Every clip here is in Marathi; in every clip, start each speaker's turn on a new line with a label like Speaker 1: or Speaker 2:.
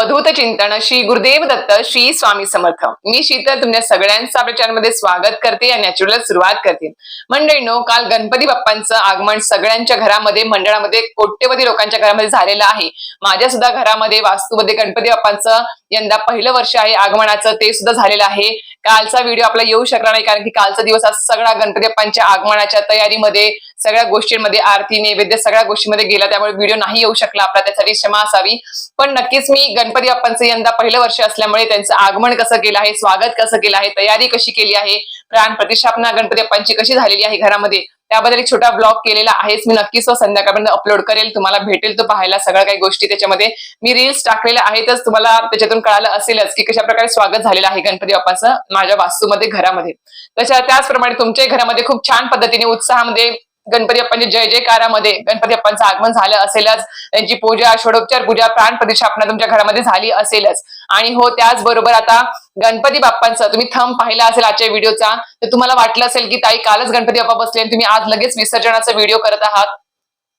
Speaker 1: अवधूत चिंतन श्री गुरुदेव दत्त श्री स्वामी समर्थ. मी शीतल तुमच्या सगळ्यांचं आपल्या चॅनलमध्ये स्वागत करते. आणि नॅचरल सुरुवात करते. मंडळीनो काल गणपती बाप्पांचं आगमन सगळ्यांच्या घरामध्ये मंडळामध्ये कोट्यवधी लोकांच्या घरामध्ये झालेलं आहे. माझ्या सुद्धा घरामध्ये वास्तूमध्ये गणपती बाप्पांचं यंदा पहिलं वर्ष आहे आगमनाचं ते सुद्धा झालेलं आहे. कालचा व्हिडिओ आपला येऊ शकला नाही कारण की कालचा दिवस आज सगळा गणपती बाप्पांच्या आगमनाच्या तयारीमध्ये सगळ्या गोष्टींमध्ये आरती नैवेद्य सगळ्या गोष्टींमध्ये गेला त्यामुळे व्हिडिओ नाही येऊ शकला. आपला त्यासाठी क्षमा असावी. पण नक्कीच मी गणपती बाप्पांचं यंदा पहिलं वर्ष असल्यामुळे त्यांचं आगमन कसं केलं आहे स्वागत कसं केलं आहे तयारी कशी केली आहे प्राण प्रतिष्ठापना गणपती बाप्पांची कशी झालेली आहे घरामध्ये त्याबद्दल एक छोटा ब्लॉग केलेला आहेच मी नक्कीच. तो संध्याकाळपर्यंत अपलोड करेल. तुम्हाला भेटेल तो पाहायला सगळ्या काही गोष्टी त्याच्यामध्ये. मी रील्स टाकलेल्या आहेतच. तुम्हाला त्याच्यातून कळालं असेलच की कशा प्रकारे स्वागत झालेलं आहे गणपती बाप्पाचं माझ्या वास्तूमध्ये घरामध्ये. तशा त्याचप्रमाणे तुमच्याही घरामध्ये खूप छान पद्धतीने उत्साहामध्ये गणपती बाप्पांच्या जय जयकारामध्ये गणपती अप्पांचं आगमन झालं असेलच. त्यांची पूजा षोडोपचार पूजा प्राण प्रतिष्ठापना तुमच्या घरामध्ये झाली असेलच. आणि हो त्याचबरोबर आता गणपती बाप्पांचं तुम्ही थंब पाहिला असेल आजच्या व्हिडिओचा तर तुम्हाला वाटलं असेल की ताई कालच गणपती बाप्पा बसले आणि तुम्ही आज लगेच विसर्जनाचा व्हिडिओ करत आहात.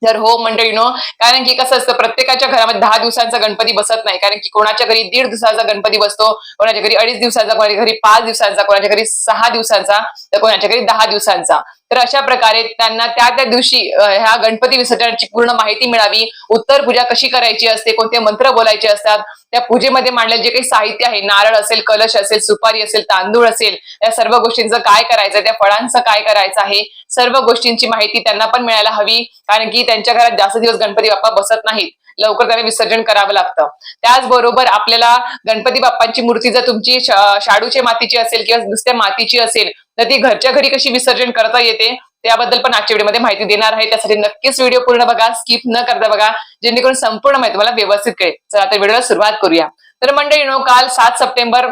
Speaker 1: तर हो मंडळीनो कारण की कसं असतं प्रत्येकाच्या घरामध्ये दहा दिवसांचा गणपती बसत नाही. कारण की कोणाच्या घरी दीड दिवसाचा गणपती बसतो कोणाच्या घरी अडीच दिवसाचा कोणाच्या घरी पाच दिवसांचा कोणाच्या घरी सहा दिवसांचा तर कोणाच्या घरी दहा दिवसांचा. तर अशा प्रकारे त्यांना त्या त्या दिवशी ह्या गणपती विसर्जनाची पूर्ण माहिती मिळावी. उत्तर पूजा कशी करायची असते कोणते मंत्र बोलायचे असतात त्या पूजेमध्ये मांडले जे काही साहित्य आहे नारळ असेल कलश असेल सुपारी असेल तांदूळ असेल या सर्व गोष्टींचं काय करायचं त्या फळांचं काय करायचं आहे सर्व गोष्टींची माहिती त्यांना पण मिळायला हवी कारण की त्यांच्या घरात जास्त दिवस गणपती बाप्पा बसत नाहीत. लवकर त्यांना विसर्जन करावं लागतं. त्याचबरोबर आपल्याला गणपती बाप्पांची मूर्ती जर तुमची शाडूच्या मातीची असेल किंवा नुसत्या मातीची असेल तर ती घरच्या घरी कशी विसर्जन करता येते? त्याबद्दल पण आजच्या व्हिडिओमध्ये माहिती देणार आहे. त्यासाठी नक्कीच व्हिडिओ पूर्ण बघा स्किप न करता बघा जेणेकरून संपूर्ण माहिती मला व्यवस्थित कळेल. चला आता व्हिडिओला सुरुवात करूया. तर मंडळीनो काल सात सप्टेंबर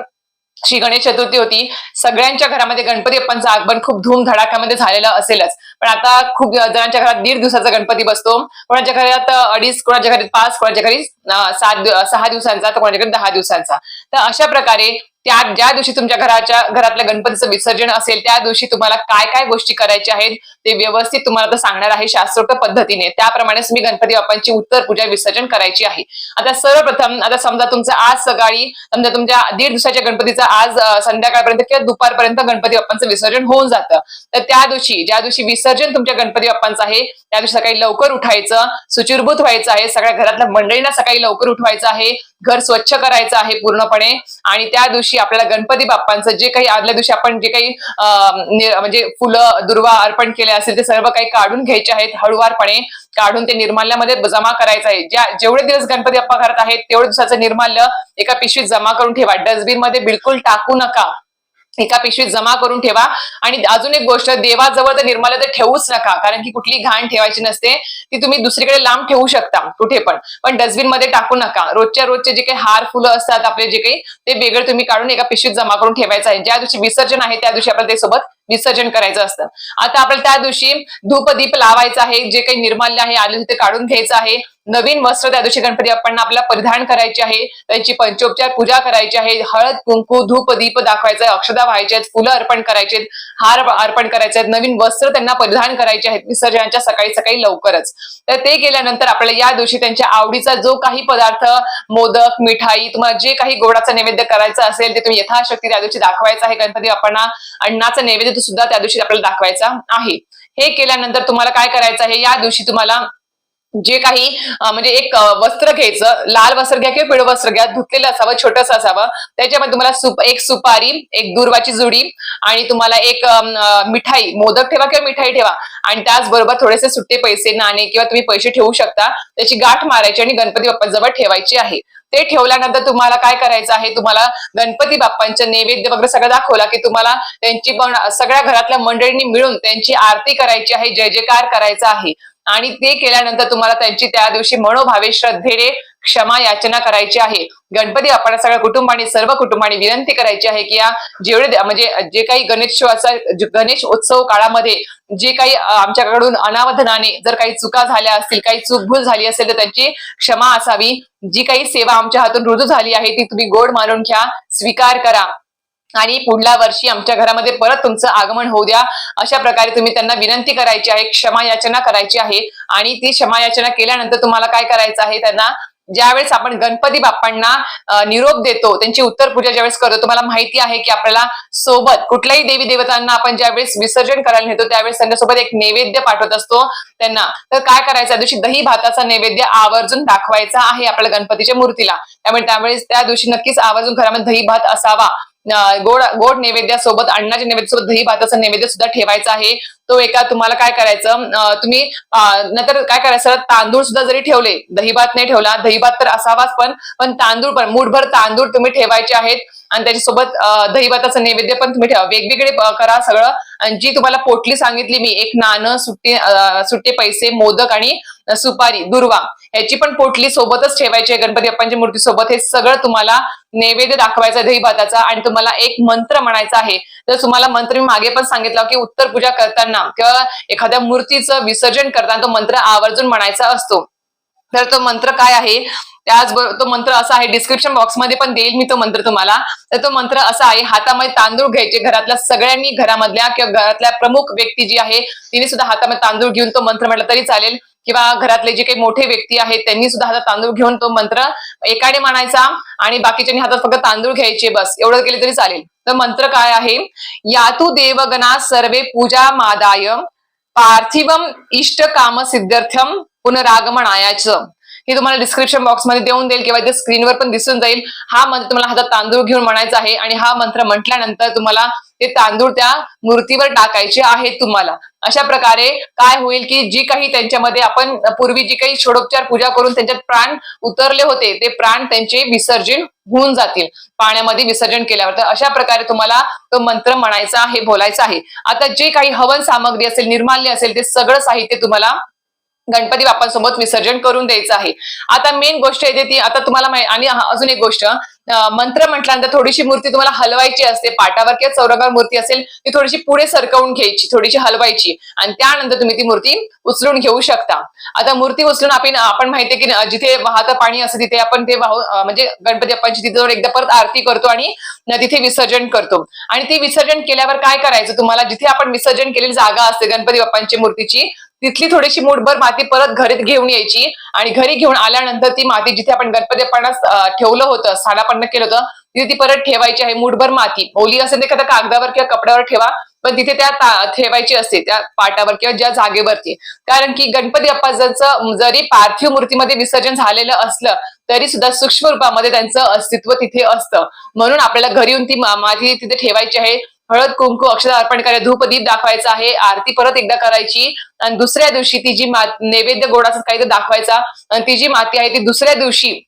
Speaker 1: श्री गणेश चतुर्थी होती. सगळ्यांच्या घरामध्ये गणपती बाप्पांचं आगमन खूप धूम धडाक्यामध्ये झालेलं असेलच. पण आता खूप जणांच्या घरात दीड दिवसाचा गणपती बसतो. कोणाच्या घरात अडीच कोणाच्या घरी पाच कोणाच्या घरी सात सहा दिवसांचा तर कोणाच्या घरी दहा दिवसांचा. तर अशा प्रकारे त्या ज्या दिवशी तुमच्या घराच्या घरातल्या गणपतीचं विसर्जन असेल त्या दिवशी तुम्हाला काय काय गोष्टी करायच्या आहेत ते व्यवस्थित तुम्हाला सांगणार आहे शास्त्रोक्त पद्धतीने. त्याप्रमाणे तुम्ही गणपती बाप्पांची उत्तर पूजा विसर्जन करायची आहे. आता सर्वप्रथम आता समजा तुमचं आज सकाळी समजा तुमच्या दीड दिवसाच्या गणपतीचं आज संध्याकाळपर्यंत किंवा दुपारपर्यंत गणपती बाप्पांचं विसर्जन होऊन जातं. तर त्या दिवशी ज्या दिवशी विसर्जन तुमच्या गणपती बाप्पांचं आहे त्या दिवशी सकाळी लवकर उठायचं सुचिरभूत व्हायचं आहे सगळ्या घरातल्या मंडळींना सकाळी लवकर उठवायचं आहे घर स्वच्छ करायचं आहे पूर्णपणे. आणि त्या दिवशी आपल्याला गणपती बाप्पांचं जे काही आदल्या दिवशी आपण जे काही म्हणजे फुलं दुर्वा अर्पण केले असेल ते सर्व काही काढून घ्यायचे आहेत हळुवारपणे. काढून ते निर्माल्यामध्ये जमा करायचं आहे. ज्या जेवढे दिवस गणपती बाप्पा करत आहेत तेवढे दिवसाचं निर्माल्य एका पिशवीत जमा करून ठेवा. डस्टबिनमध्ये बिलकुल टाकू नका. एका पिशवीत जमा करून ठेवा. आणि अजून एक गोष्ट देवाजवळ तर निर्माल्य तर ठेवूच नका कारण की कुठली घाण ठेवायची नसते ती तुम्ही दुसरीकडे लांब ठेवू शकता कुठे पण. पण डस्टबिनमध्ये टाकू नका. रोजच्या रोजचे जे काही हार फुलं असतात आपले जे काही ते वेगळे तुम्ही काढून एका पिशवीत जमा करून ठेवायचं आहे. ज्या दिवशी विसर्जन आहे त्या दिवशी आपल्याला ते सोबत विसर्जन करायचं असतं. आता आपल्याला त्या दिवशी धूप दीप लावायचं आहे जे काही निर्माल्य आहे आले ते काढून घ्यायचं आहे. नवीन वस्त्र त्या दिवशी गणपती बाप्पांना आपल्याला परिधान करायचे आहे. त्यांची पंचोपचार पूजा करायची आहे. हळद कुंकू धूप दीप दाखवायचं अक्षदा व्हायचे आहेत. फुलं अर्पण करायचे आहेत. हार अर्पण करायचे आहेत. नवीन वस्त्र त्यांना परिधान करायचे आहेत. विसर्जनाच्या सकाळी सकाळी लवकरच. तर ते केल्यानंतर आपल्याला या दिवशी त्यांच्या आवडीचा जो काही पदार्थ मोदक मिठाई तुम्हाला जे काही गोडाचा नैवेद्य करायचं असेल ते तुम्ही यथाशक्ती त्या दिवशी दाखवायचं आहे. गणपती बाप्पांना अण्णाचा नैवेद्य सुद्धा त्या दिवशी आपल्याला दाखवायचा आहे. हे केल्यानंतर तुम्हाला काय करायचं आहे? या दिवशी तुम्हाला जे काही म्हणजे एक वस्त्र घ्यायचं लाल वस्त्र घ्या किंवा पिवळं वस्त्र घ्या धुतलेलं असावं छोटस असावं त्याच्यामध्ये तुम्हाला सुप एक सुपारी एक दुर्वाची जुडी आणि तुम्हाला एक मिठाई मोदक ठेवा किंवा मिठाई ठेवा आणि त्याचबरोबर थोडेसे सुट्टे पैसे नाणे किंवा तुम्ही पैसे ठेवू शकता त्याची गाठ मारायची आणि गणपती बाप्पाजवळ ठेवायची आहे. ते ठेवल्यानंतर तुम्हाला काय करायचं आहे तुम्हाला गणपती बाप्पांच्या नैवेद्य वगैरे सगळं दाखवला की तुम्हाला त्यांची पण सगळ्या घरातल्या मंडळींनी मिळून त्यांची आरती करायची आहे जय जयकार करायचा आहे. आणि ते केल्यानंतर तुम्हाला त्यांची त्या दिवशी मनोभावे श्रद्धेने क्षमा याचना करायची आहे. गणपती आपण सगळ्या कुटुंबाने सर्व कुटुंबाने विनंती करायची आहे की या जेवढे म्हणजे जे काही गणेशोत्सव गणेश उत्सव काळामध्ये जे काही आमच्याकडून अनावधनाने जर काही चुका झाल्या असतील काही चूकभूल झाली असेल तर त्यांची क्षमा असावी. जी काही सेवा आमच्या हातून रुजू झाली आहे ती तुम्ही गोड मानून घ्या स्वीकार करा. आणि पुढल्या वर्षी आमच्या घरामध्ये परत तुमचं आगमन होऊ द्या. अशा प्रकारे तुम्ही त्यांना विनंती करायची आहे क्षमा याचना करायची आहे. आणि ती क्षमा याचना केल्यानंतर तुम्हाला काय करायचं आहे? त्यांना ज्यावेळेस आपण गणपती बाप्पांना निरोप देतो त्यांची उत्तर पूजा ज्यावेळेस करतो तुम्हाला माहिती आहे की आपल्याला सोबत कुठल्याही देवी देवतांना आपण ज्यावेळेस विसर्जन करायला नेतो त्यावेळेस त्यांच्यासोबत एक नैवेद्य पाठवत असतो त्यांना. तर काय करायचं? त्या दिवशी दही भाताचा नैवेद्य आवर्जून दाखवायचा आहे आपल्या गणपतीच्या मूर्तीला. त्यामुळे त्यावेळेस त्या दिवशी नक्कीच आवर्जून घरामध्ये दही भात असावा. गोड गोड नैवेद्यासोबत अन्नाच्या नैवेद्यासोबत दही भाताचा नैवेद्य सुद्धा ठेवायचा आहे. तो एका तुम्हाला काय करायचं तुम्ही नंतर काय करायचं तांदूळ सुद्धा जरी ठेवले दही भात नाही ठेवला दही भात तर असावाच पण पण तांदूळ पण मूठभर तांदूळ तुम्ही ठेवायचे आहेत. आणि त्याच्यासोबत दही भाताचं नैवेद्य पण तुम्ही ठेवा. वेगवेगळे करा सगळं. आणि जी तुम्हाला पोटली सांगितली मी एक नाणं सुट्टे सुट्टे पैसे मोदक आणि सुपारी दुर्वा ह्याची पण पोटली सोबतच ठेवायची आहे गणपती बाप्पांच्या मूर्ती सोबत. हे सगळं तुम्हाला नैवेद्य दाखवायचा दही भाताचा आणि तुम्हाला एक मंत्र म्हणायचा आहे. तर तुम्हाला मंत्र मी मागे पण सांगितलं की उत्तर पूजा करताना किंवा एखाद्या मूर्तीचं विसर्जन करताना तो मंत्र आवर्जून म्हणायचा असतो. तर तो मंत्र काय आहे? त्याचबरोबर तो मंत्र असा आहे डिस्क्रिप्शन बॉक्समध्ये पण देईल मी तो मंत्र तुम्हाला. तर तो मंत्र असा आहे हातामध्ये तांदूळ घ्यायचे घरातल्या सगळ्यांनी घरामधल्या किंवा घरातल्या प्रमुख व्यक्ती जी आहे तिने सुद्धा हातामध्ये तांदूळ घेऊन तो मंत्र म्हटलं तरी चालेल. किंवा घरातले जे काही मोठे व्यक्ती आहेत त्यांनी सुद्धा हातात तांदूळ घेऊन तो मंत्र एकाने म्हणायचा आणि बाकीच्यांनी हातात फक्त तांदूळ घ्यायचे बस. एवढं केले तरी चालेल. तर मंत्र काय आहे? यातू देवगणा सर्वे पूजा मादाय पार्थिवम इष्ट काम सिद्ध्यर्थम पुनरागमनायाचं हे तुम्हाला डिस्क्रिप्शन बॉक्समध्ये देऊन देईल किंवा इथे स्क्रीनवर पण दिसून जाईल. हा मंत्र तुम्हाला हातात तांदूळ घेऊन म्हणायचा आहे आणि हा मंत्र म्हटल्यानंतर तुम्हाला ते तांदूळ त्या मूर्तीवर टाकायचे आहेत तुम्हाला. अशा प्रकारे काय होईल की जी काही त्यांच्यामध्ये आपण पूर्वी जी काही षोडोपचार पूजा करून त्यांच्यात प्राण उतरले होते ते प्राण त्यांचे विसर्जन होऊन जातील. पाण्यामध्ये विसर्जन केल्यावर. तर अशा प्रकारे तुम्हाला तो मंत्र म्हणायचा आहे बोलायचा आहे. आता जे काही हवन सामग्री असेल निर्माल्य असेल ते सगळं साहित्य तुम्हाला गणपती बाप्पांसोबत विसर्जन करून द्यायचं आहे. आता मेन गोष्ट येते ती आता तुम्हाला माहिती आणि अजून एक गोष्ट मंत्र म्हटल्यानंतर थोडीशी मूर्ती तुम्हाला हलवायची असते पाटावर किंवा चौरंगावर मूर्ती असेल ती थोडीशी पुढे सरकवून घ्यायची थोडीशी हलवायची आणि त्यानंतर तुम्ही ती मूर्ती उचलून घेऊ शकता. आता मूर्ती उचलून आपण आपण माहितीये की जिथे वाहतं पाणी असतं तिथे आपण ते वाहू म्हणजे गणपती बाप्पांची तिथे जाऊन एकदा परत आरती करतो आणि तिथे विसर्जन करतो. आणि ती विसर्जन केल्यावर काय करायचं? तुम्हाला जिथे आपण विसर्जन केलेली जागा असते गणपती बाप्पांची मूर्तीची तिथली थोडीशी मूठभर माती परत घरीत घेऊन यायची. आणि घरी घेऊन आल्यानंतर ती माती जिथे आपण गणपती ठेवलं होतं स्थानापन्न केलं होतं तिथे ती परत ठेवायची आहे मूठभर माती. ओली असेल ते एखाद्या कागदावर किंवा कपड्यावर ठेवा पण तिथे त्या ठेवायची असते त्या पाटावर किंवा ज्या जागेवरती. कारण की गणपती अप्पाजांचं जरी पार्थिव मूर्तीमध्ये विसर्जन झालेलं असलं तरी सुद्धा सूक्ष्म रूपामध्ये त्यांचं अस्तित्व तिथे असतं. म्हणून आपल्याला घरी येऊन ती माती तिथे ठेवायची आहे. हळद कुंकू अक्षर अर्पण करायला धूपदीप दाखवायचा आहे. आरती परत एकदा करायची. आणि दुसऱ्या दिवशी ती जी नैवेद्य गोडाचा काही दाखवायचा. आणि ती जी माती आहे ती दुसऱ्या दिवशी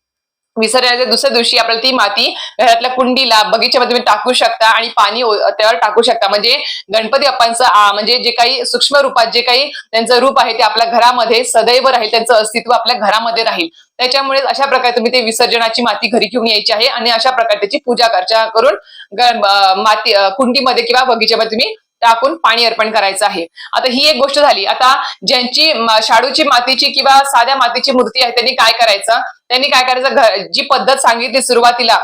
Speaker 1: विसर्जनाच्या दुसऱ्या दिवशी आपल्याला ती माती घरातल्या कुंडीला बगीच्यामध्ये तुम्ही टाकू शकता आणि पाणी त्यावर टाकू शकता. म्हणजे गणपती बाप्पांचं म्हणजे जे काही सूक्ष्म रूपात जे काही त्यांचं रूप आहे ते आपल्या घरामध्ये सदैव राहील त्यांचं अस्तित्व आपल्या घरामध्ये राहील. त्याच्यामुळे अशा प्रकारे तुम्ही ते विसर्जनाची माती घरी घेऊन यायची आहे आणि अशा प्रकारे त्याची पूजा अर्चा करून माती कुंडीमध्ये किंवा बगीच्यामध्ये तुम्ही टाकून पाणी अर्पण करायचं आहे. आता ही एक गोष्ट झाली. आता ज्यांची शाडूची मातीची किंवा साध्या मातीची मूर्ती आहे त्यांनी काय करायचं? त्यांनी काय करायचं? जी पद्धत सांगितली सुरुवातीला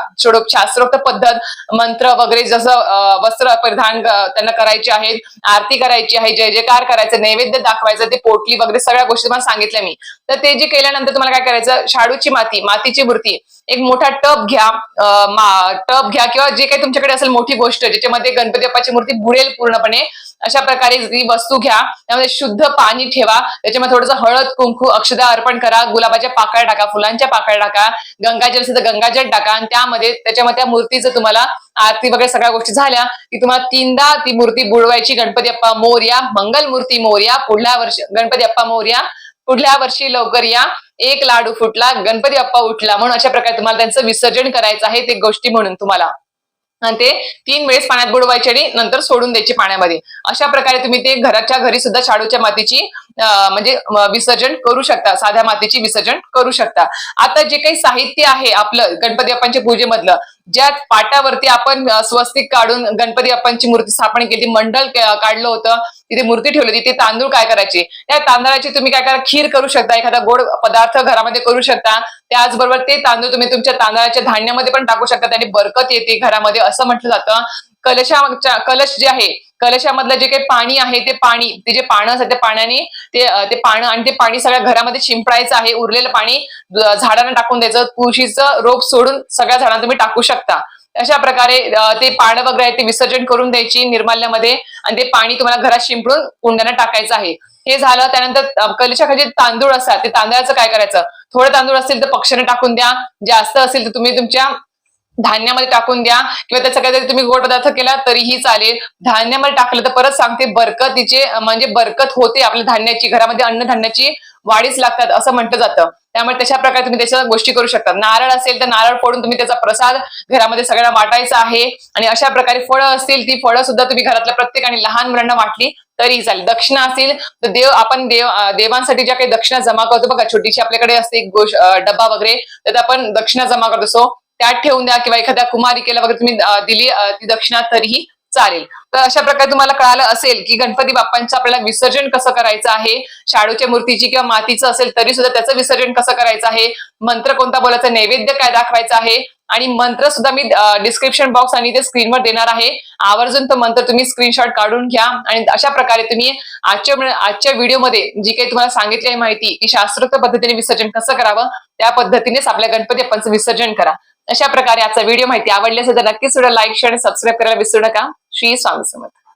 Speaker 1: शास्त्रोक्त पद्धत मंत्र वगैरे जसं वस्त्र परिधान त्यांना करायचे आहेत आरती करायची आहे जय जयकार करायचं नैवेद्य दाखवायचं ते पोटली वगैरे सगळ्या गोष्टी तुम्हाला सांगितल्या मी. तर ते जे केल्यानंतर तुम्हाला काय करायचं? शाडूची माती मातीची मूर्ती. एक मोठा टप घ्या टप घ्या किंवा जे काही तुमच्याकडे असेल मोठी गोष्ट ज्याच्यामध्ये गणपती बाप्पाची मूर्ती बुडेल पूर्णपणे अशा प्रकारे ती वस्तू घ्या. त्यामध्ये शुद्ध पाणी ठेवा. त्याच्यामध्ये थोडंसं हळद कुंकू अक्षदा अर्पण करा. गुलाबाच्या पाकळ्या टाका फुलांच्या पाकळ्या टाका. गंगाजल असेल तर गंगाजल टाका. आणि त्यामध्ये त्याच्यामध्ये त्या मूर्तीचं तुम्हाला आरती वगैरे सगळ्या गोष्टी झाल्या की तुम्हाला तीनदा ती मूर्ती बुडवायची. गणपती अप्पा मोर्या मंगल मूर्ती मोर्या पुढल्या वर्षी गणपती अप्पा मोर्या पुढल्या वर्षी लवकर या. एक लाडू फुटला गणपती अप्पा उठला. म्हणून अशा प्रकारे तुम्हाला त्यांचं विसर्जन करायचं आहे. ते गोष्टी म्हणून तुम्हाला. आणि ते तीन वेळेस पाण्यात बुडवायचे आणि नंतर सोडून द्यायचे पाण्यामध्ये. अशा प्रकारे तुम्ही ते घराच्या घरी सुद्धा शाडूच्या मातीची म्हणजे विसर्जन करू शकता. साध्या मातेची विसर्जन करू शकता. आता जे काही साहित्य आहे आपलं गणपती बाप्पांच्या पूजेमधलं ज्या पाटावरती आपण स्वस्तिक काढून गणपती बाप्पांची मूर्ती स्थापन केली मंडल काढलं होतं तिथे मूर्ती ठेवली होती ते तांदूळ काय करायचे? त्या तांदळाची तुम्ही काय करा खीर करू शकता एखादा गोड पदार्थ घरामध्ये करू शकता. त्याचबरोबर ते तांदूळ तुम्ही तुमच्या तांदळाच्या धान्यामध्ये पण टाकू शकता त्याने बरकत येते घरामध्ये असं म्हटलं जातं. कलशाच्या कलश जे आहे कलशामधलं जे काही पाणी आहे ते पाणी ते जे पानं असतात त्या पाण्याने ते ते पानं आणि ते पाणी सगळ्या घरामध्ये शिंपडायचं आहे उरलेलं पाणी झाडांना टाकून द्यायचं तुळशीचं रोप सोडून सगळ्या झाडांना तुम्ही टाकू शकता. अशा प्रकारे ते पानं वगैरे आहे ते विसर्जन करून द्यायची निर्माल्यामध्ये आणि ते पाणी तुम्हाला घरात शिंपडून कुंड्यांना टाकायचं आहे. हे झालं त्यानंतर अं, कलशाखाली जे तांदूळ असतात ते तांदळाचं काय करायचं? थोडे तांदूळ असतील तर पक्ष्यांना टाकून द्या जास्त असेल तर तुम्ही तुमच्या धान्यामध्ये टाकून द्या किंवा त्याचा काहीतरी तुम्ही गोड पदार्थ केला तरीही चालेल. धान्यामध्ये टाकलं तर परत सांगते बरकतीचे म्हणजे बरकत होते आपल्या धान्याची घरामध्ये अन्नधान्याची वाढीच लागतात असं म्हटलं जातं. त्यामुळे तशा प्रकारे तुम्ही त्याच्या गोष्टी करू शकता. नारळ असेल तर नारळ फोडून तुम्ही त्याचा प्रसाद घरामध्ये सगळ्यांना वाटायचा आहे आणि अशा प्रकारे फळं असतील ती फळं सुद्धा तुम्ही घरातल्या प्रत्येकाने लहान मुलांना वाटली तरी चालेल. दक्षिणा असेल तर देव आपण देव देवांसाठी ज्या काही दक्षिणा जमा करतो बघा छोटीशी आपल्याकडे असते एक गोष्ट डब्बा वगैरे त्यात आपण दक्षिणा जमा करत असतो. त्यात ठेवून द्या किंवा एखाद्या कुमारिकेला वगैरे तुम्ही दिली ती दक्षिणा तरीही चालेल. तर अशा प्रकारे तुम्हाला कळालं असेल की गणपती बाप्पांचं आपल्याला विसर्जन कसं करायचं आहे शाडूच्या मूर्तीची किंवा मातीचं असेल तरी सुद्धा त्याचं विसर्जन कसं करायचं आहे मंत्र कोणता बोलायचा नैवेद्य काय दाखवायचा आहे आणि मंत्र सुद्धा मी डिस्क्रिप्शन बॉक्स आणि ते स्क्रीनवर देणार आहे. आवर्जून तो मंत्र तुम्ही स्क्रीनशॉट काढून घ्या आणि अशा प्रकारे तुम्ही आजच्या आजच्या व्हिडिओमध्ये जी काही तुम्हाला सांगितली आहे माहिती की शास्त्रोक्त पद्धतीने विसर्जन कसं करावं त्या पद्धतीनेच आपल्या गणपती बाप्पांचं विसर्जन करा. अशा प्रकारे आजचा व्हिडिओ माहिती आवडली असेल तर नक्कीच थोडं लाईक शेअर आणि सबस्क्राईब करायला विसरू नका. श्री स्वामी समर्थ.